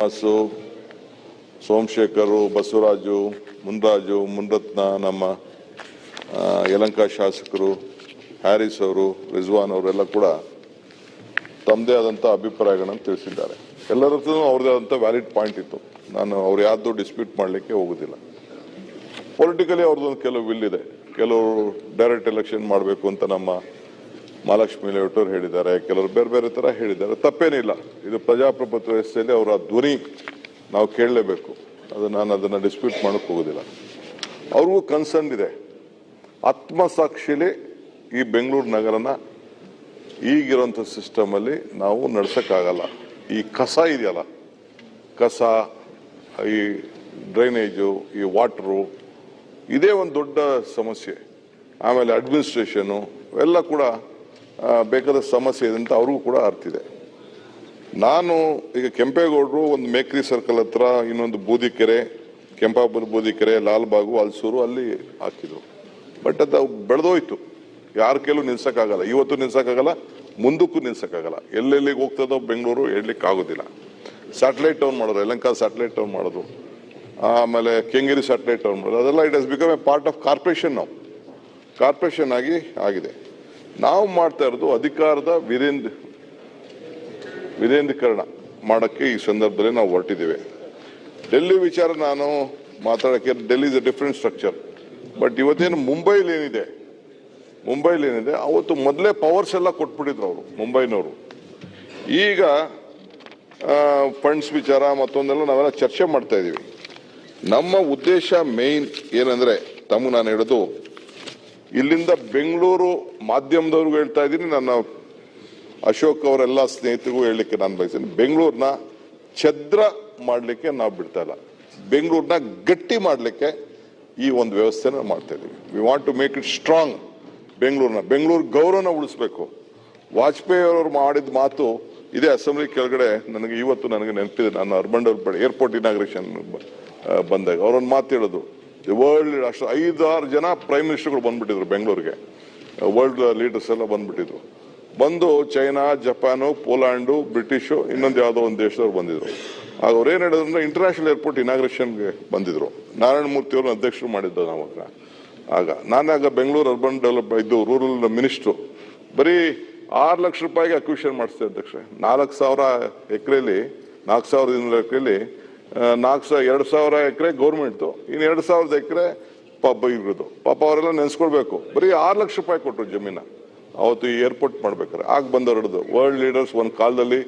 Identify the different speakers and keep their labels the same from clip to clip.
Speaker 1: ಶ್ರೀನಿವಾಸು ಸೋಮಶೇಖರು, ಬಸವರಾಜು, ಮುನ್ರಾಜು, ಮುನ್ರತ್ನ, ನಮ್ಮ ಯಲಂಕ ಶಾಸಕರು, ಹ್ಯಾರಿಸ್ ಅವರು, ರಿಜ್ವಾನ್ ಅವರೆಲ್ಲ ಕೂಡ ತಮ್ಮದೇ ಆದಂಥ ಅಭಿಪ್ರಾಯಗಳನ್ನು ತಿಳಿಸಿದ್ದಾರೆ. ಎಲ್ಲರ ಅವ್ರದೇ ವ್ಯಾಲಿಡ್ ಪಾಯಿಂಟ್ ಇತ್ತು. ನಾನು ಅವ್ರು ಯಾರ್ದು ಡಿಸ್ಪ್ಯೂಟ್ ಮಾಡಲಿಕ್ಕೆ ಹೋಗೋದಿಲ್ಲ. ಪೊಲಿಟಿಕಲಿ ಅವ್ರದ್ದೊಂದು ಕೆಲವು ವಿಲ್ ಇದೆ. ಕೆಲವರು ಡೈರೆಕ್ಟ್ ಎಲೆಕ್ಷನ್ ಮಾಡಬೇಕು ಅಂತ ನಮ್ಮ ಮಹಾಲಕ್ಷ್ಮಿ ಲೇಔಟರ್ ಹೇಳಿದ್ದಾರೆ, ಕೆಲವರು ಬೇರೆ ಬೇರೆ ಥರ ಹೇಳಿದ್ದಾರೆ. ತಪ್ಪೇನಿಲ್ಲ. ಇದು ಪ್ರಜಾಪ್ರಭುತ್ವ ವ್ಯವಸ್ಥೆಯಲ್ಲಿ ಅವರ ಧ್ವನಿ ನಾವು ಕೇಳಲೇಬೇಕು. ಅದು ನಾನು ಅದನ್ನು ಡಿಸ್ಪ್ಯೂಟ್ ಮಾಡೋಕ್ಕೆ ಹೋಗೋದಿಲ್ಲ. ಅವ್ರಿಗೂ ಕನ್ಸರ್ನ್ ಇದೆ. ಆತ್ಮಸಾಕ್ಷಿಲಿ ಈ ಬೆಂಗಳೂರು ನಗರನ ಈಗಿರೋಂಥ ಸಿಸ್ಟಮಲ್ಲಿ ನಾವು ನಡ್ಸೋಕ್ಕಾಗಲ್ಲ. ಈ ಕಸ ಇದೆಯಲ್ಲ, ಕಸ, ಈ ಡ್ರೈನೇಜು ಈ ವಾಟ್ರು ಇದೇ ಒಂದು ದೊಡ್ಡ ಸಮಸ್ಯೆ. ಆಮೇಲೆ ಅಡ್ಮಿನಿಸ್ಟ್ರೇಷನು ಎಲ್ಲ ಕೂಡ ಬೇಕಾದ ಸಮಸ್ಯೆ ಇದೆ ಅಂತ ಅವ್ರಿಗೂ ಕೂಡ ಅರ್ತಿದೆ ನಾನು ಈಗ ಕೆಂಪೇಗೌಡರು ಒಂದು ಮೇಕ್ರಿ ಸರ್ಕಲ್ ಹತ್ರ ಇನ್ನೊಂದು ಬೂದಿಕೆರೆ ಕೆಂಪಾಪುರ ಬೂದಿಕೆರೆ, ಲಾಲ್ಬಾಗು, ಅಲ್ಸೂರು ಅಲ್ಲಿ ಹಾಕಿದ್ರು. ಬಟ್ ಅದು ಬೆಳೆದೋಯ್ತು. ಯಾರ ಕೈಲೂ ನಿಲ್ಸೋಕ್ಕಾಗಲ್ಲ. ಇವತ್ತು ನಿಲ್ಸೋಕ್ಕಾಗಲ್ಲ, ಮುಂದಕ್ಕೂ ನಿಲ್ಸೋಕ್ಕಾಗಲ್ಲ. ಎಲ್ಲೆಲ್ಲಿಗೆ ಹೋಗ್ತದೋ ಬೆಂಗಳೂರು ಆಗೋದಿಲ್ಲ ಸ್ಯಾಟಲೈಟ್ ಟೌನ್ ಮಾಡೋದು ಯಲಂಕ ಸ್ಯಾಟಲೈಟ್ ಟೌನ್ ಮಾಡೋದು, ಆಮೇಲೆ ಕೆಂಗೇರಿ ಸ್ಯಾಟಲೈಟ್ ಟೌನ್ ಮಾಡೋದು, ಅದೆಲ್ಲ it has become a part of corporation ನಾವು ಕಾರ್ಪೊರೇಷನ್ ಆಗಿ ಆಗಿದೆ. ನಾವು ಮಾಡ್ತಾ ಇರೋದು ಅಧಿಕಾರದ ವಿರೇಂದ್ರ ವಿರೇಂದ್ರೀಕರಣ ಮಾಡೋಕ್ಕೆ ಈ ಸಂದರ್ಭದಲ್ಲಿ ನಾವು ಹೊರಟಿದ್ದೇವೆ. ಡೆಲ್ಲಿ ವಿಚಾರ ನಾನು ಮಾತಾಡೋಕ್ಕೆ, Delhi is a different structure but ಇವತ್ತೇನು ಮುಂಬೈಲಿ ಏನಿದೆ? ಮುಂಬೈಲಿ ಏನಿದೆ? ಅವತ್ತು ಮೊದಲೇ ಪವರ್ಸ್ ಎಲ್ಲ ಕೊಟ್ಬಿಟ್ಟಿದ್ರು ಅವರು, ಮುಂಬೈನವರು. ಈಗ ಫಂಡ್ಸ್ ವಿಚಾರ ಮತ್ತೊಂದೆಲ್ಲ ನಾವೆಲ್ಲ ಚರ್ಚೆ ಮಾಡ್ತಾ ಇದ್ದೀವಿ. ನಮ್ಮ ಉದ್ದೇಶ ಮೇಯ್ನ್ ಏನಂದ್ರೆ ತಮಗೆ ನಾನು ಹೇಳೋದು ಇಲ್ಲಿಂದ ಬೆಂಗಳೂರು ಮಾಧ್ಯಮದವ್ರಿಗೂ ಹೇಳ್ತಾ ಇದ್ದೀನಿ. ನನ್ನ ಅಶೋಕ್ ಅವರೆಲ್ಲ ಸ್ನೇಹಿತರಿಗೂ ಹೇಳಲಿಕ್ಕೆ ನಾನು ಬಯಸ್ತೀನಿ. ಬೆಂಗಳೂರನ್ನ ಛದ್ರ ಮಾಡಲಿಕ್ಕೆ ನಾವು ಬಿಡ್ತಾ ಇಲ್ಲ. ಬೆಂಗಳೂರನ್ನ ಗಟ್ಟಿ ಮಾಡಲಿಕ್ಕೆ ಈ ಒಂದು ವ್ಯವಸ್ಥೆನ ಮಾಡ್ತಾ ಇದ್ದೀವಿ we want to make it strong ಬೆಂಗಳೂರನ್ನ Bengaluru ಗೌರವನ ಉಳಿಸ್ಬೇಕು. ವಾಜಪೇಯಿ ಅವರು ಮಾಡಿದ ಮಾತು ಇದೇ ಅಸೆಂಬ್ಲಿ ಕೆಳಗಡೆ ನನಗೆ ಇವತ್ತು ನನಗೆ ನೆನಪಿದೆ. ನಾನು ಅರ್ಬನ್ ಡೆವಲಪ್ಮೆಂಟ್ ಏರ್ಪೋರ್ಟ್ ಇನಾಗ್ರೇಷನ್ ಬಂದಾಗ. ಅವರೊಂದು ಮಾತು ಹೇಳೋದು. ವರ್ಲ್ಡ್ ಅಷ್ಟು ಐದಾರು ಜನ ಪ್ರೈಮ್ ಮಿನಿಸ್ಟರ್ಗಳು ಬಂದ್ಬಿಟ್ಟಿದ್ರು ಬೆಂಗಳೂರಿಗೆ. ವರ್ಲ್ಡ್ ಲೀಡರ್ಸ್ ಎಲ್ಲ ಬಂದ್ಬಿಟ್ಟಿದ್ರು. ಬಂದು ಚೈನಾ, ಜಪಾನು, ಪೋಲ್ಯಾಂಡು, ಬ್ರಿಟಿಷು, ಇನ್ನೊಂದು ಯಾವುದೋ ಒಂದು ದೇಶದವ್ರು ಬಂದಿದ್ರು. ಆಗ ಅವ್ರು ಏನು ಹೇಳಿದ್ರು ಅಂದ್ರೆ ಇಂಟರ್ನ್ಯಾಷನಲ್ ಏರ್ಪೋರ್ಟ್ ಇನಾಗ್ರೇಷನ್ಗೆ ಬಂದಿದ್ರು. ನಾರಾಯಣ ಮೂರ್ತಿ ಅವ್ರನ್ನ ಅಧ್ಯಕ್ಷರು ಮಾಡಿದ್ದ ನಾವು ಆಗ ಆಗ ನಾನಾಗ ಬೆಂಗಳೂರು ಅರ್ಬನ್ ಡೆವಲಪ್ ಇದ್ದು ರೂರಲ್ ಮಿನಿಸ್ಟ್ರು ಬರೀ ಆರು ಲಕ್ಷ ರೂಪಾಯಿಗೆ ಅಕ್ವಿಷನ್ ಮಾಡಿಸ್ತೇವೆ ಅಧ್ಯಕ್ಷ ನಾಲ್ಕು ಸಾವಿರ ಎಕರೆಲಿ, ನಾಲ್ಕು ಸಾವಿರದ ಇನ್ನೂರು ಎಕರೆಲಿ ನಾಲ್ಕು ಸಾವಿರ, ಎರಡು ಸಾವಿರ ಎಕರೆ ಗೌರ್ಮೆಂಟ್ದು ಇನ್ನು ಎರಡು ಸಾವಿರದ ಎಕರೆ ಪಾಪ ಇರೋದು ಪಾಪ ಅವರೆಲ್ಲ ನೆನೆಸ್ಕೊಳ್ಬೇಕು. ಬರೀ ಆರು ಲಕ್ಷ ರೂಪಾಯಿ ಕೊಟ್ಟರು ಜಮೀನ. ಅವತ್ತು ಏರ್ಪೋರ್ಟ್ ಮಾಡ್ಬೇಕಾರೆ. ಆಗ ಬಂದವರು ಹಿಡಿದು ವರ್ಲ್ಡ್ ಲೀಡರ್ಸ್ ಒಂದು ಕಾಲದಲ್ಲಿ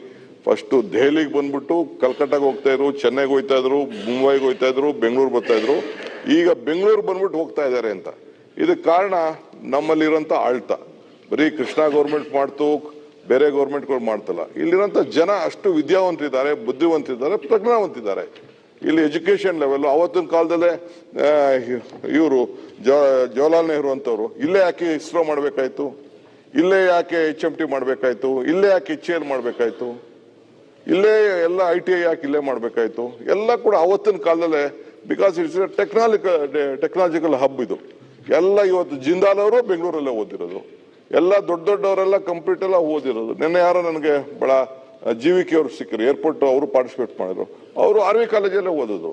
Speaker 1: ಫಸ್ಟು ದೆಹಲಿಗೆ ಬಂದ್ಬಿಟ್ಟು ಕಲ್ಕಟ್ಟಾಗೆ ಹೋಗ್ತಾ ಇದ್ರು, ಚೆನ್ನೈಗೆ ಹೋಗ್ತಾ ಇದ್ರು, ಮುಂಬೈಗೆ ಹೋಗ್ತಾ ಇದ್ರು, ಬೆಂಗಳೂರು ಬರ್ತಾ ಇದ್ರು. ಈಗ ಬೆಂಗಳೂರು ಬಂದ್ಬಿಟ್ಟು ಹೋಗ್ತಾ ಇದ್ದಾರೆ ಅಂತ. ಇದಕ್ಕೆ ಕಾರಣ ನಮ್ಮಲ್ಲಿರೋಂಥ ಆಳ್ತ. ಬರೀ ಕೃಷ್ಣ ಗೌರ್ಮೆಂಟ್ ಮಾಡ್ತು ಬೇರೆ ಗೌರ್ಮೆಂಟ್ಗಳು ಮಾಡ್ತಲ್ಲ. ಇಲ್ಲಿರೋಂಥ ಜನ ಅಷ್ಟು ವಿದ್ಯಾವಂತರಿದ್ದಾರೆ ಬುದ್ಧಿವಂತಿದ್ದಾರೆ, ಪ್ರಜ್ಞಾವಂತಿದ್ದಾರೆ. ಇಲ್ಲಿ ಎಜುಕೇಷನ್ ಲೆವೆಲ್ ಅವತ್ತಿನ ಕಾಲದಲ್ಲೇ ಇವರು ಜವಾಹರ್ಲಾಲ್ ನೆಹರು ಅಂತವ್ರು ಇಲ್ಲೇ ಯಾಕೆ ಇಸ್ರೋ ಮಾಡಬೇಕಾಯ್ತು? ಇಲ್ಲೇ ಯಾಕೆ ಎಚ್ ಎಂ ಟಿ ಮಾಡಬೇಕಾಯ್ತು? ಇಲ್ಲೇ ಯಾಕೆ ಎಚ್ ಎಲ್ ಮಾಡಬೇಕಾಯ್ತು? ಇಲ್ಲೇ ಎಲ್ಲ ಐ ಟಿ ಐ ಯಾಕೆ ಇಲ್ಲೇ ಮಾಡಬೇಕಾಯ್ತು? ಎಲ್ಲ ಕೂಡ ಅವತ್ತಿನ ಕಾಲದಲ್ಲೇ ಬಿಕಾಸ್ ಇಟ್ಸ್ ಟೆಕ್ನಾಲಿಕ ಟೆಕ್ನಾಲಜಿಕಲ್ ಹಬ್ ಇದು. ಎಲ್ಲ ಇವತ್ತು ಜಿಂದಾಲ್ ಅವರು ಬೆಂಗಳೂರಲ್ಲೇ ಓದಿರೋದು. ಎಲ್ಲ ದೊಡ್ಡ ದೊಡ್ಡವರೆಲ್ಲ ಕಂಪ್ಲೀಟ್ ಎಲ್ಲ ಓದಿರೋದು. ನಿನ್ನೆ ಯಾರೋ ನನಗೆ ಬಹಳ ಜೀವಿಕೆ ಅವರು ಸಿಕ್ಕರು ಏರ್ಪೋರ್ಟ್ ಅವರು ಪಾರ್ಟಿಸಿಪೇಟ್ ಮಾಡಿದ್ರು. ಅವರು ಆರ್ವಿ ಕಾಲೇಜಲ್ಲೇ ಓದೋದು,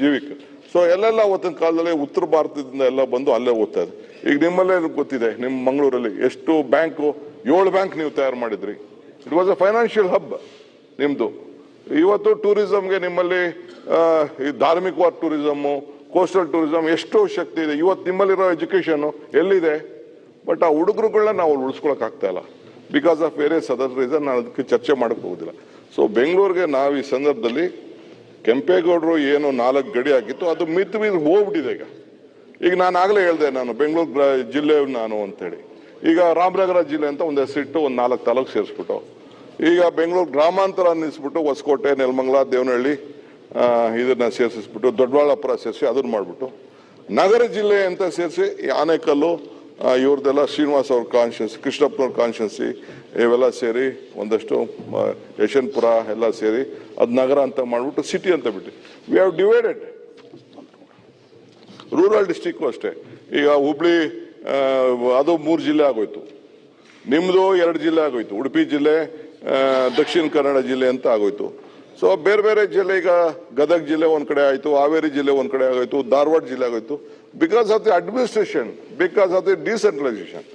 Speaker 1: ಜೀವಿಕೆ. ಸೊ ಎಲ್ಲೆಲ್ಲ ಅವತ್ತಿನ ಕಾಲದಲ್ಲಿ ಉತ್ತರ ಭಾರತದಿಂದ ಎಲ್ಲ ಬಂದು ಅಲ್ಲೇ ಓದ್ತಾ ಇದ್ರು. ಈಗ ನಿಮ್ಮಲ್ಲೇ ಗೊತ್ತಿದೆ, ನಿಮ್ಮ ಮಂಗಳೂರಲ್ಲಿ ಎಷ್ಟು ಬ್ಯಾಂಕು, ಏಳು ಬ್ಯಾಂಕ್ ನೀವು ತಯಾರು ಮಾಡಿದ್ರಿ. It was a financial hub ನಿಮ್ದು. ಇವತ್ತು ಟೂರಿಸಮ್ಗೆ ನಿಮ್ಮಲ್ಲಿ ಈ ಧಾರ್ಮಿಕವಾದ ಟೂರಿಸಮ್ಮು ಕೋಸ್ಟಲ್ ಟೂರಿಸಮ್ ಎಷ್ಟೋ ಶಕ್ತಿ ಇದೆ. ಇವತ್ತು ನಿಮ್ಮಲ್ಲಿರೋ ಎಜುಕೇಶನ್ ಎಲ್ಲಿದೆ? ಬಟ್ ಆ ಹುಡುಗರುಗಳನ್ನ ನಾವು ಉಳಿಸ್ಕೊಳಕ್ ಆಗ್ತಾ ಇಲ್ಲ. Because of various other reason ನಾನು ಅದಕ್ಕೆ ಚರ್ಚೆ ಮಾಡಕ್ ಹೋಗುದಿಲ್ಲ. ಸೊ ಬೆಂಗಳೂರಿಗೆ ನಾವು ಈ ಸಂದರ್ಭದಲ್ಲಿ ಕೆಂಪೇಗೌಡರು ಏನು ನಾಲ್ಕು ಗಡಿ ಆಗಿತ್ತು, ಅದು ಮಿತ್ ಮೀರಿ ಹೋಗ್ಬಿಟ್ಟಿದೆ ಈಗ. ಈಗ ನಾನು ಆಗಲೇ ಹೇಳಿದೆ ನಾನು, ಬೆಂಗಳೂರು ಜಿಲ್ಲೆ ನಾನು ಅಂತೇಳಿ. ಈಗ ರಾಮನಗರ ಜಿಲ್ಲೆ ಅಂತ ಒಂದು ಹೆಸರಿಟ್ಟು, ಒಂದು ನಾಲ್ಕು ತಾಲೂಕು ಸೇರಿಸ್ಬಿಟ್ಟು. ಈಗ ಬೆಂಗಳೂರು ಗ್ರಾಮಾಂತರ ಅನ್ನಿಸ್ಬಿಟ್ಟು, ಹೊಸಕೋಟೆ, ನೆಲಮಂಗಲ, ದೇವನಹಳ್ಳಿ ಇದನ್ನ ಸೇರಿಸ್ಬಿಟ್ಟು ದೊಡ್ಡಬಳ್ಳಾಪುರ ಸೇರಿಸಿ, ಅದನ್ನ ಮಾಡಿಬಿಟ್ಟು. ನಗರ ಜಿಲ್ಲೆ ಅಂತ ಸೇರಿಸಿ, ಆನೇಕಲ್ಲು ಇವ್ರದ್ದೆಲ್ಲ ಶ್ರೀನಿವಾಸ್ ಅವ್ರ ಕಾನ್ಶಿಯನ್ಸಿ ಕೃಷ್ಣಪ್ಪನವ್ರ ಕಾನ್ಶಿಯನ್ಸಿ ಇವೆಲ್ಲ ಸೇರಿ ಒಂದಷ್ಟು ಯಶವಂತಪುರ ಎಲ್ಲ ಸೇರಿ ಅದು ನಗರ ಅಂತ ಮಾಡಿಬಿಟ್ಟು ಸಿಟಿ ಅಂತ ಬಿಟ್ಟು we have divided rural district ಅಷ್ಟೇ. ಈಗ ಹುಬ್ಳಿ ಅದು ಮೂರು ಜಿಲ್ಲೆ ಆಗೋಯ್ತು. ನಿಮ್ಮದು ಎರಡು ಜಿಲ್ಲೆ ಆಗೋಯ್ತು. ಉಡುಪಿ ಜಿಲ್ಲೆ ದಕ್ಷಿಣ ಕನ್ನಡ ಜಿಲ್ಲೆ ಅಂತ ಆಗೋಯ್ತು. ಸೊ ಬೇರೆ ಬೇರೆ ಜಿಲ್ಲೆ ಈಗ ಗದಗ ಜಿಲ್ಲೆ ಒಂದು ಕಡೆ ಆಯಿತು, ಹಾವೇರಿ ಜಿಲ್ಲೆ ಒಂದು ಕಡೆ ಆಗೋಯ್ತು, ಧಾರವಾಡ ಜಿಲ್ಲೆ ಆಗೋಯ್ತು. Because of the administration because of the decentralisation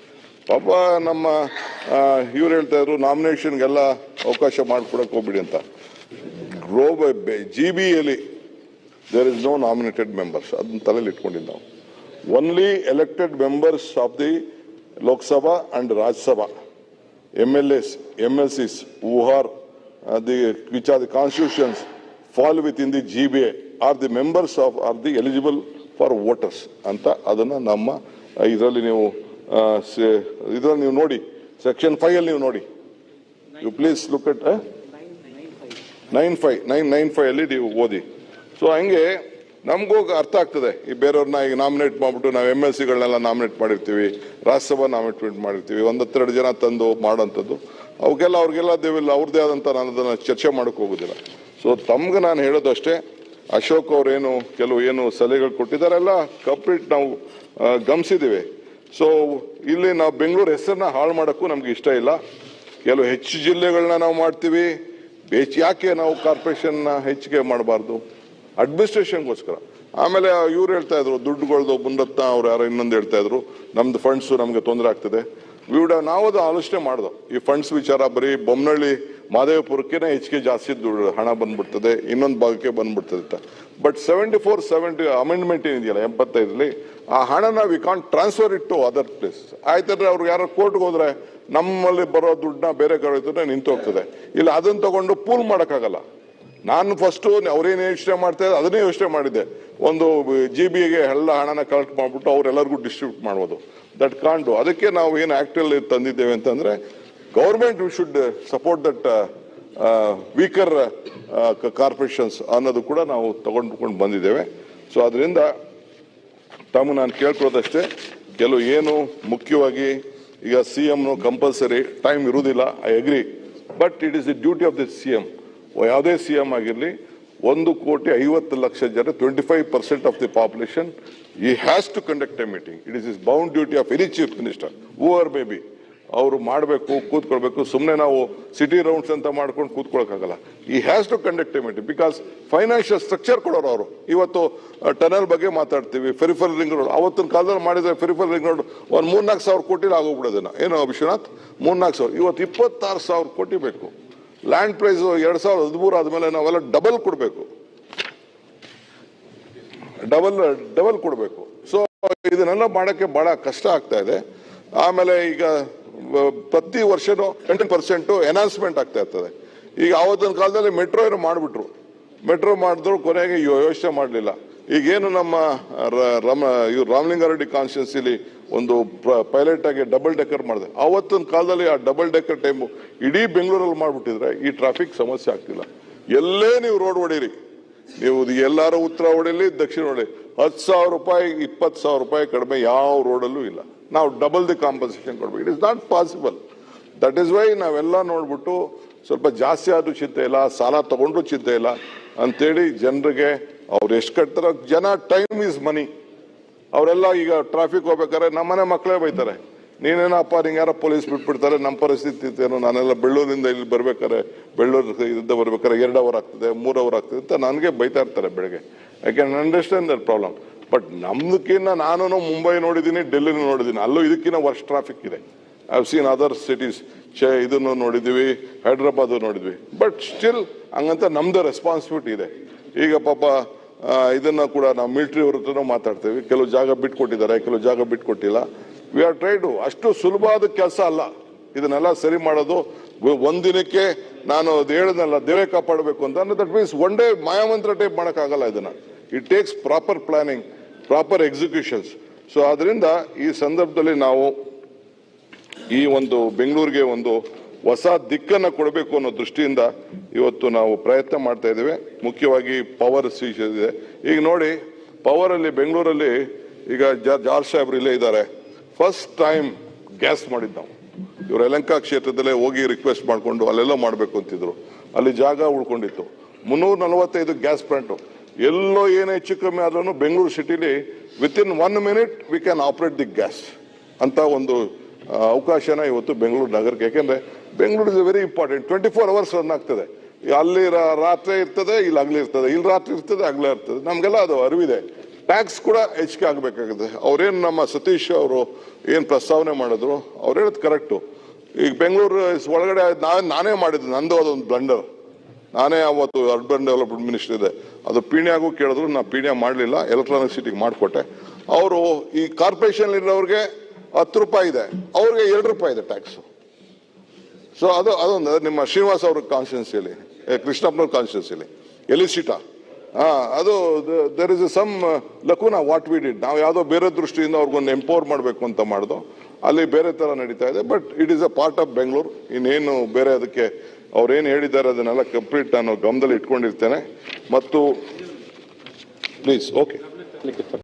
Speaker 1: ಪಾಪ ನಮ್ಮ ಇವ್ರು ಹೇಳ್ತಾ ಇದ್ರು ನಾಮಿನೇಷನ್ಗೆಲ್ಲ ಅವಕಾಶ ಮಾಡಿಕೊಡಕ್ಕೆ ಹೋಗ್ಬಿಡಿ ಅಂತ. ರೋಬ ಜಿ ಬಿ ಎಲಿ there is no nominated members ಅದನ್ನ ತಲೆಯಲ್ಲಿ ಇಟ್ಕೊಂಡಿದ್ದು ನಾವು. Only elected members of the Lok Sabha and Rajya Sabha M L S M L Cs MLCs the which are the constitutions fall within the G B A are the members of are the eligible for voters ಅಂತ ಅದನ್ನ ನಮ್ಮ ಇದರಲ್ಲಿ ನೀವು ಇದರಲ್ಲಿ ನೀವು ನೋಡಿ section five ಅಲ್ಲಿ ನೀವು ನೋಡಿ. You please look at nine five nine nine five ಅಲ್ಲಿ ನೀವು ಓದಿ. ಸೊ ಹಂಗೆ ನಮಗೂ ಅರ್ಥ ಆಗ್ತದೆ. ಈ ಬೇರೆಯವ್ರನ್ನ ಈಗ ನಾಮಿನೇಟ್ ಮಾಡ್ಬಿಟ್ಟು ನಾವು ಎಂ ಎಲ್ ಸಿಗಳನ್ನೆಲ್ಲ ನಾಮಿನೇಟ್ ಮಾಡಿರ್ತೀವಿ, ರಾಜ್ಯಸಭಾ ನಾಮಿನೇಟ್ ಮಾಡಿರ್ತೀವಿ ಒಂದು ಹತ್ತೆರಡು ಜನ ತಂದು ಮಾಡೋಂಥದ್ದು ಅವಕ್ಕೆಲ್ಲ ಅವ್ರಿಗೆಲ್ಲ ದೇವಿಲ್ಲ ಅವ್ರದ್ದೇ ಆದಂಥ ನಾನು ಅದನ್ನು ಚರ್ಚೆ ಮಾಡೋಕ್ಕೆ ಹೋಗೋದಿಲ್ಲ. ಸೊ ತಮ್ಗೆ ನಾನು ಹೇಳೋದು ಅಷ್ಟೇ ಅಶೋಕ್ ಅವ್ರೇನು ಕೆಲವು ಏನು ಸಲಹೆಗಳು ಕೊಟ್ಟಿದ್ದಾರೆಲ್ಲ ಕಂಪ್ಲೀಟ್ ನಾವು ಗಮನಿಸಿದ್ದೀವಿ. ಸೊ ಇಲ್ಲಿ ನಾವು ಬೆಂಗಳೂರು ಹೆಸರನ್ನ ಹಾಳು ಮಾಡೋಕ್ಕೂ ನಮ್ಗೆ ಇಷ್ಟ ಇಲ್ಲ. ಕೆಲವು ಹೆಚ್ಚು ಜಿಲ್ಲೆಗಳನ್ನ ನಾವು ಮಾಡ್ತೀವಿ. ಬೇಚ್ ಯಾಕೆ ನಾವು ಕಾರ್ಪೊರೇಷನ್ನ ಹೆಚ್ಚಿಗೆ ಮಾಡಬಾರ್ದು? ಅಡ್ಮಿನಿಸ್ಟ್ರೇಷನ್ಗೋಸ್ಕರ ಆಮೇಲೆ ಇವ್ರು ಹೇಳ್ತಾ ಇದ್ರು ದುಡ್ಡುಗಳ್ದು ಮುನ್ನತ್ತ, ಅವ್ರು ಯಾರೋ ಇನ್ನೊಂದು ಹೇಳ್ತಾ ಇದ್ರು. ನಮ್ದು ಫಂಡ್ಸ್ ನಮಗೆ ತೊಂದರೆ ಆಗ್ತದೆ. ವಿಡ ನಾವು ಅದು ಆಲೋಚನೆ ಮಾಡ್ದು. ಈ ಫಂಡ್ಸ್ ವಿಚಾರ ಬರೀ ಬೊಮ್ಮನಹಳ್ಳಿ ಮಾದೇವಪುರಕ್ಕೆ ಹೆಚ್ಚಿಗೆ ಜಾಸ್ತಿ ದುಡ್ಡು ಹಣ ಬಂದ್ಬಿಡ್ತದೆ, ಇನ್ನೊಂದು ಭಾಗಕ್ಕೆ ಬಂದ್ಬಿಡ್ತದೆ but seventy four seventy amendment ಏನಿದೆಯಲ್ಲ, ಎಂಬತ್ತೈದರಲ್ಲಿ, ಆ ಹಣನ we can transfer it to other place ಆಯ್ತಂದ್ರೆ ಅವ್ರಿಗೆ ಯಾರೋ ಕೋರ್ಟ್ಗೆ ಹೋದ್ರೆ ನಮ್ಮಲ್ಲಿ ಬರೋ ದುಡ್ಡನ್ನ ಬೇರೆ ಕಡೆ ಹೋಯ್ತಂದ್ರೆ ನಿಂತು ಹೋಗ್ತದೆ. ಇಲ್ಲ, ಅದನ್ನು ತಗೊಂಡು ಪೂಲ್ ಮಾಡೋಕ್ಕಾಗಲ್ಲ. ನಾನು ಫಸ್ಟು ಅವ್ರೇನು ಯೋಚನೆ ಮಾಡ್ತಾ ಅದನ್ನೇ ಯೋಚನೆ ಮಾಡಿದ್ದೆ. ಒಂದು ಜಿ ಬಿಗೆ ಎಲ್ಲ ಹಣನ ಕಲೆಕ್ಟ್ ಮಾಡಿಬಿಟ್ಟು ಅವರೆಲ್ಲರಿಗೂ ಡಿಸ್ಟ್ರಿಬ್ಯೂಟ್ ಮಾಡ್ಬೋದು. ದಟ್ ಕಾಂಡು ಅದಕ್ಕೆ ನಾವು ಏನು ಆ್ಯಕ್ಟಲ್ಲಿ ತಂದಿದ್ದೇವೆ ಅಂತಂದ್ರೆ government we should support that weaker corporations ಅನ್ನೋದು ಕೂಡ ನಾವು ತಗೊಂಡ್ಕೊಂಡು ಬಂದಿದ್ದೇವೆ. ಸೊ ಅದರಿಂದ ತಮ್ಮ ನಾನು ಕೇಳ್ಕೊಳ್ಳೋದಷ್ಟೇ, ಕೆಲವು ಏನು ಮುಖ್ಯವಾಗಿ ಈಗ ಸಿ ಎಮ್ನು ಕಂಪಲ್ಸರಿ ಟೈಮ್ ಇರುವುದಿಲ್ಲ I agree but it is the duty of the C M. ಯಾವುದೇ ಸಿ ಎಂ ಆಗಿರಲಿ, ಒಂದು ಕೋಟಿ ಐವತ್ತು ಲಕ್ಷ ಜನ twenty five percent of the population ಈ has to conduct a meeting it is is bound duty of any chief minister over may be ಅವರು ಮಾಡಬೇಕು, ಕೂತ್ಕೊಳ್ಬೇಕು. ಸುಮ್ಮನೆ ನಾವು ಸಿಟಿ ರೌಂಡ್ಸ್ ಅಂತ ಮಾಡ್ಕೊಂಡು ಕೂತ್ಕೊಳಕ್ಕಾಗಲ್ಲ. ಈ has to conduct meeting because financial structure ಕೊಡೋರು ಅವರು. ಇವತ್ತು ಟನಲ್ ಬಗ್ಗೆ ಮಾತಾಡ್ತೀವಿ. ಫೆರಿಫಲ್ ರಿಂಗ್ ರೋಡ್ ಅವತ್ತಿನ ಕಾಲದಲ್ಲಿ ಮಾಡಿದರೆ ಫೆರಿಫಲ್ ರಿಂಗ್ ರೋಡ್ ಒಂದು ಮೂರ್ನಾಲ್ಕು ಸಾವಿರ ಕೋಟಿ ಆಗೋಗ್ಬಿಡೋದನ್ನ ಏನು ವಿಶ್ವನಾಥ್? ಮೂರ್ನಾಲ್ಕು ಸಾವಿರ. ಇವತ್ತು ಇಪ್ಪತ್ತಾರು ಸಾವಿರ ಕೋಟಿ ಬೇಕು. ಲ್ಯಾಂಡ್ ಪ್ರೈಸ್ ಎರಡು ಸಾವಿರದ ಹದಿಮೂರು ಆದ್ಮೇಲೆ ನಾವೆಲ್ಲ ಡಬಲ್ ಕೊಡಬೇಕು. ಡಬಲ್ ಡಬಲ್ ಕೊಡಬೇಕು. ಸೊ ಇದನ್ನೆಲ್ಲ ಮಾಡೋಕ್ಕೆ ಬಹಳ ಕಷ್ಟ ಆಗ್ತಾ ಇದೆ. ಆಮೇಲೆ ಈಗ ಪ್ರತಿ ವರ್ಷನೂ ಟೆನ್ ಪರ್ಸೆಂಟ್ ಎನ್ಹಾನ್ಸ್ಮೆಂಟ್ ಆಗ್ತಾ ಇರ್ತದೆ. ಈಗ ಆವತ್ತಿನ ಕಾಲದಲ್ಲಿ ಮೆಟ್ರೋ ಏನೋ ಮಾಡಿಬಿಟ್ರು. ಮೆಟ್ರೋ ಮಾಡಿದ್ರು ಕೊನೆಗೆ ಯೋಚನೆ ಮಾಡಲಿಲ್ಲ. ಈಗೇನು ನಮ್ಮ ರಮ ಇವ್ರು ರಾಮಲಿಂಗಾರೆಡ್ಡಿ ಕಾನ್ಸ್ಟಿಟ್ಯೂನ್ಸಿಲಿ ಒಂದು ಪೈಲಟ್ ಆಗಿ ಡಬಲ್ ಡೆಕ್ಕರ್ ಮಾಡಿದೆ. ಆವತ್ತಿನ ಕಾಲದಲ್ಲಿ ಆ ಡಬಲ್ ಡೆಕ್ಕರ್ ಟೈಮು ಇಡೀ ಬೆಂಗಳೂರಲ್ಲಿ ಮಾಡಿಬಿಟ್ಟಿದ್ರೆ ಈ ಟ್ರಾಫಿಕ್ ಸಮಸ್ಯೆ ಆಗ್ತಿಲ್ಲ. ಎಲ್ಲೇ ನೀವು ರೋಡ್ ಹೊಡೀರಿ. ನೀವು ಎಲ್ಲರೂ ಉತ್ತರ ಹೊಡೆಯಲಿ ದಕ್ಷಿಣ ಹೊಡೆಯಲಿ ಹತ್ತು ಸಾವಿರ ರೂಪಾಯಿ, ಇಪ್ಪತ್ತು ಸಾವಿರ ರೂಪಾಯಿ ಕಡಿಮೆ ಯಾವ ರೋಡಲ್ಲೂ ಇಲ್ಲ. ನಾವು ಡಬಲ್ ದಿ ಕಾಂಪನ್ಸೇಷನ್ ಕೊಡ್ಬೇಕು. It is not possible that is why ನಾವೆಲ್ಲ ನೋಡ್ಬಿಟ್ಟು ಸ್ವಲ್ಪ ಜಾಸ್ತಿ ಆದ್ರೂ ಚಿಂತೆ ಇಲ್ಲ, ಸಾಲ ತಗೊಂಡ್ರು ಚಿಂತೆ ಇಲ್ಲ ಅಂತೇಳಿ ಜನರಿಗೆ ಅವ್ರು ಎಷ್ಟು ಕಟ್ತಾರೋ ಜನ ಟೈಮ್ ಈಸ್ ಮನಿ ಅವರೆಲ್ಲ ಈಗ ಟ್ರಾಫಿಕ್ ಹೋಗ್ಬೇಕಾದ್ರೆ ನಮ್ಮನೆ ಮಕ್ಕಳೇ ಬೈತಾರೆ. ನೀನೇನಪ್ಪ ನಿಂಗೆ ಯಾರೋ ಪೊಲೀಸ್ ಬಿಟ್ಬಿಡ್ತಾರೆ, ನಮ್ಮ ಪರಿಸ್ಥಿತಿ ಏನು ನಾನೆಲ್ಲ ಬೆಳ್ಳೂರಿಂದ ಇಲ್ಲಿ ಬರ್ಬೇಕಾರೆ ಬೆಳ್ಳೂರು ಇದ್ದ ಬರ್ಬೇಕಾರೆ ಎರಡು ಅವರ್ ಆಗ್ತದೆ, ಮೂರು ಅವರ್ ಆಗ್ತದೆ ಅಂತ ನನಗೆ ಬೈತಾ ಇರ್ತಾರೆ ಬೆಳಗ್ಗೆ. I can understand that problem but ನಮ್ದಕ್ಕಿಂತ ನಾನು ಮುಂಬೈ ನೋಡಿದ್ದೀನಿ, ಡೆಲ್ಲಿನೂ ನೋಡಿದ್ದೀನಿ. ಅಲ್ಲೂ ಇದಕ್ಕಿಂತ ವರ್ಷ ಟ್ರಾಫಿಕ್ ಇದೆ. ಐ ಸೀನ್ ಅದರ್ ಸಿಟೀಸ್ ಚೆ ಇದನ್ನು ನೋಡಿದ್ವಿ ಹೈದ್ರಾಬಾದ್ ನೋಡಿದ್ವಿ. ಬಟ್ ಸ್ಟಿಲ್ ಹಂಗಂತ ನಮ್ದು ರೆಸ್ಪಾನ್ಸಿಬಿಲಿಟಿ ಇದೆ. ಈಗ ಪಾಪ ಇದನ್ನ ಕೂಡ ನಾವು ಮಿಲಿಟ್ರಿ ಅವ್ರ ಮಾತಾಡ್ತೀವಿ ಮಾತಾಡ್ತೇವೆ. ಕೆಲವು ಜಾಗ ಬಿಟ್ಕೊಟ್ಟಿದ್ದಾರೆ ಕೆಲವು ಜಾಗ ಬಿಟ್ಕೊಟ್ಟಿಲ್ಲ ವಿ ಆರ್ ಟ್ರೈಡು ಅಷ್ಟು ಸುಲಭವಾದ ಕೆಲಸ ಅಲ್ಲ. ಇದನ್ನೆಲ್ಲ ಸರಿ ಮಾಡೋದು. ಒಂದಿನಕ್ಕೆ ನಾನು ಅದು ಹೇಳಿದ್ನಲ್ಲ, ದೇವೇ ಕಾಪಾಡಬೇಕು ಅಂತ. ದಟ್ ಮೀನ್ಸ್ ಒನ್ ಡೇ ಮಾಯಾಮಂತ್ರ ಟೈಪ್ ಮಾಡೋಕ್ಕಾಗಲ್ಲ ಇದನ್ನು. It takes proper planning proper executions so ಆದ್ರಿಂದ ಈ ಸಂದರ್ಭದಲ್ಲಿ ನಾವು ಈ ಒಂದು ಬೆಂಗಳೂರಿಗೆ ಒಂದು ಹೊಸ ದಿಕ್ಕನ್ನು ಕೊಡಬೇಕು ಅನ್ನೋ ದೃಷ್ಟಿಯಿಂದ ಇವತ್ತು ನಾವು ಪ್ರಯತ್ನ ಮಾಡ್ತಾ ಇದ್ದೇವೆ. ಮುಖ್ಯವಾಗಿ ಪವರ್ ಇದೆ. ಈಗ ನೋಡಿ ಪವರಲ್ಲಿ ಬೆಂಗಳೂರಲ್ಲಿ ಈಗ ಜಾ- ಜಾರ್ಜ್ ಸಾಹೇಬ್ರು ಇಲ್ಲೇ ಇದ್ದಾರೆ. ಫಸ್ಟ್ ಟೈಮ್ ಗ್ಯಾಸ್ ಮಾಡಿದ್ದು ನಾವು. ಇವರು ಯಲಂಕಾ ಕ್ಷೇತ್ರದಲ್ಲೇ ಹೋಗಿ ರಿಕ್ವೆಸ್ಟ್ ಮಾಡಿಕೊಂಡು ಅಲ್ಲೆಲ್ಲ ಮಾಡಬೇಕು ಅಂತಿದ್ರು. ಅಲ್ಲಿ ಜಾಗ ಉಳ್ಕೊಂಡಿತ್ತು. ಮುನ್ನೂರ ನಲವತ್ತೈದು ಗ್ಯಾಸ್ ಪ್ಲಾಂಟು ಎಲ್ಲೋ ಏನೇ ಹೆಚ್ಚು ಕಮ್ಮಿ ಆದ್ರೂ ಬೆಂಗಳೂರು ಸಿಟಿಲಿ within one minute we can operate the gas ಅಂತ ಒಂದು ಅವಕಾಶನ ಇವತ್ತು ಬೆಂಗಳೂರು ನಗರಕ್ಕೆ. ಯಾಕೆಂದ್ರೆ Bengaluru is very important twenty four hours run ಆಗ್ತದೆ. ಅಲ್ಲಿ ರಾತ್ರಿ ಇರ್ತದೆ, ಇಲ್ಲಿ ಹಗ್ಲಿ ಇರ್ತದೆ. ಇಲ್ಲಿ ರಾತ್ರಿ ಇರ್ತದೆ, ಹಗಲ ಇರ್ತದೆ. ನಮಗೆಲ್ಲ ಅದು ಅರಿವಿದೆ. ಟ್ಯಾಕ್ಸ್ ಕೂಡ ಹೆಚ್ಚಿಗೆ ಆಗಬೇಕಾಗುತ್ತೆ. ಅವ್ರೇನು ನಮ್ಮ ಸತೀಶ್ ಅವರು ಏನು ಪ್ರಸ್ತಾವನೆ ಮಾಡಿದ್ರು, ಅವ್ರು ಹೇಳೋದು ಕರೆಕ್ಟು ಈಗ ಬೆಂಗಳೂರು ಒಳಗಡೆ, ನಾನು, ನಾನೇ ಮಾಡಿದ್ದು ನಂದು ಅದೊಂದು ಬ್ಲಂಡರ್ ನಾನೇ ಅವತ್ತು ಅರ್ಬನ್ ಡೆವಲಪ್ಮೆಂಟ್ ಮಿನಿಸ್ಟರ್ ಇದೆ ಅದು ಪೀಣ್ಯಾಗೂ ಕೇಳಿದ್ರು, ನಾ ಪೀಣ್ಯ ಮಾಡಲಿಲ್ಲ ಎಲೆಕ್ಟ್ರಾನಿಕ್ ಸಿಟಿಗೆ ಮಾಡಿಕೊಟ್ಟೆ. ಅವರು ಈ ಕಾರ್ಪೊರೇಷನ್ ಇರೋರಿಗೆ ಹತ್ತು ರೂಪಾಯಿ ಇದೆ, ಅವ್ರಿಗೆ ಎರಡು ರೂಪಾಯಿ ಇದೆ ಟ್ಯಾಕ್ಸು ಸೊ ಅದು, ಅದೊಂದು ನಿಮ್ಮ ಶ್ರೀನಿವಾಸ್ ಅವ್ರ ಕಾನ್ಸ್ಟಿಟ್ಯೂನ್ಸಿಯಲ್ಲಿ ಕೃಷ್ಣಪ್ಪನವ್ರ ಕಾನ್ಸ್ಟಿಟ್ಯೂನ್ಸಿಯಲ್ಲಿ ಎಲಿಸಿಟಾ ಹಾಂ, ಅದು there is some lacuna what we did ನಾವು ಯಾವುದೋ ಬೇರೆ ದೃಷ್ಟಿಯಿಂದ ಅವ್ರಿಗೊಂದು ಎಂಪವರ್ ಮಾಡಬೇಕು ಅಂತ ಮಾಡಿದೋ, ಅಲ್ಲಿ ಬೇರೆ ಥರ ನಡೀತಾ ಇದೆ but it is a part of Bengaluru ಇನ್ನೇನು ಬೇರೆ ಅದಕ್ಕೆ ಅವ್ರೇನು ಹೇಳಿದ್ದಾರೆ ಅದನ್ನೆಲ್ಲ ಕಂಪ್ಲೀಟ್ ನಾನು ಗಮನದಲ್ಲಿ ಇಟ್ಕೊಂಡಿರ್ತೇನೆ. ಮತ್ತು ಪ್ಲೀಸ್ ಓಕೆ